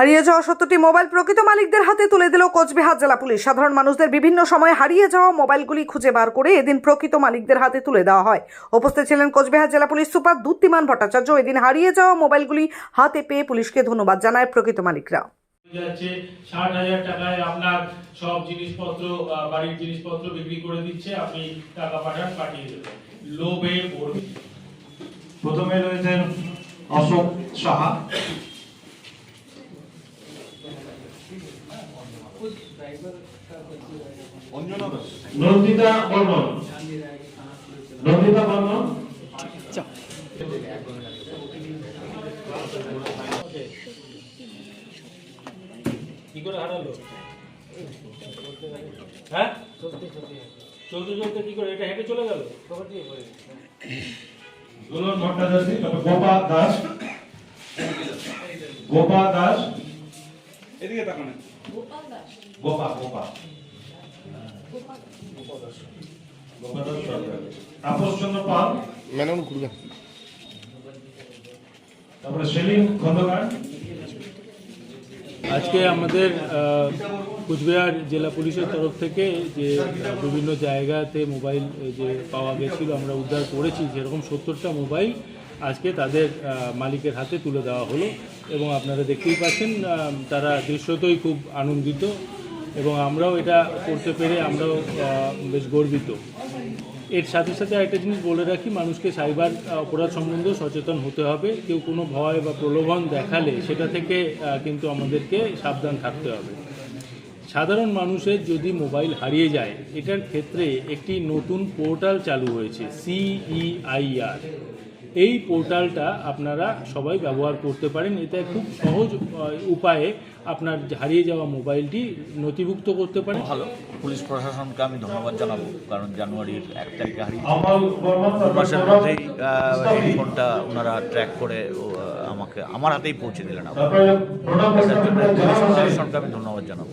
হারিয়ে যাওয়া সত্যটি মোবাইল প্রকৃত মালিকদের হাতে তুলে দিল কোচবিহার জেলা পুলিশ। সাধারণ মানুষদের বিভিন্ন সময় হারিয়ে যাওয়া মোবাইলগুলি খুঁজে বার করে এদিন প্রকৃত মালিকদের হাতে তুলে দেওয়া হয়। উপস্থিত ছিলেন কোচবিহার জেলা পুলিশ সুপার দুত্তিমান ভট্টাচার্য। এদিন হারিয়ে যাওয়া মোবাইলগুলি হাতে পেয়ে পুলিশকে ধন্যবাদ জানায় প্রকৃত মালিকরা। যাচ্ছে ষাট হাজার টাকায় আপনার সব জিনিসপত্র বাড়ির জিনিসপত্র বিক্রি করে দিচ্ছে আপনি টাকা পাঠান পাঠিয়ে দেবেন। লোভে প্রথমে রয়েছেন অশোক সাহা। নন্দিতা বর্মন। নন্দিতা বর্মন। কি করে হারালো? হ্যাঁ? চলতে চলতে কি করে? এটা হেঁটে চলে গেল? দুলন ভট্টাচার্য গোপা দাস। গোপা দাস। এদিকে তাকান। গোপা গোপা গোপা দাস তাপস চন্দ্র পাল। ম্যাডাম ঘুরবেন। তারপরে সেলিম খন্দকার। আজকে আমাদের আহ, কুচবিহার জেলা পুলিশের তরফ থেকে যে বিভিন্ন জায়গাতে মোবাইল যে পাওয়া গেছিল আমরা উদ্ধার করেছি যেরকম সত্তরটা মোবাইল আজকে তাদের মালিকের হাতে তুলে দেওয়া হলো এবং আপনারা দেখতেই পাচ্ছেন তারা দৃশ্যতই খুব আনন্দিত এবং আমরাও এটা করতে পেরে আমরাও বেশ গর্বিত। এর সাথে সাথে একটা জিনিস বলে রাখি, মানুষকে সাইবার অপরাধ সম্বন্ধে সচেতন হতে হবে। কেউ কোনো ভয় বা প্রলোভন দেখালে সেটা থেকে কিন্তু আমাদেরকে সাবধান থাকতে হবে। সাধারণ মানুষের যদি মোবাইল হারিয়ে যায়, এটার ক্ষেত্রে একটি নতুন পোর্টাল চালু হয়েছে, সিইআইআর। এই পোর্টালটা আপনারা সবাই ব্যবহার করতে পারেন। এতে খুব সহজ উপায়ে আপনার হারিয়ে যাওয়া মোবাইলটি নথিভুক্ত করতে পারেন। ভালো। পুলিশ প্রশাসনকে আমি ধন্যবাদ জানাব কারণ জানুয়ারির এক তারিখে হারিয়ে মাসের মধ্যেই এই ফোনটা ওনারা ট্র্যাক করে আমাকে আমার হাতেই পৌঁছে দিলেন। জন্য পুলিশ প্রশাসনকে আমি ধন্যবাদ জানাব।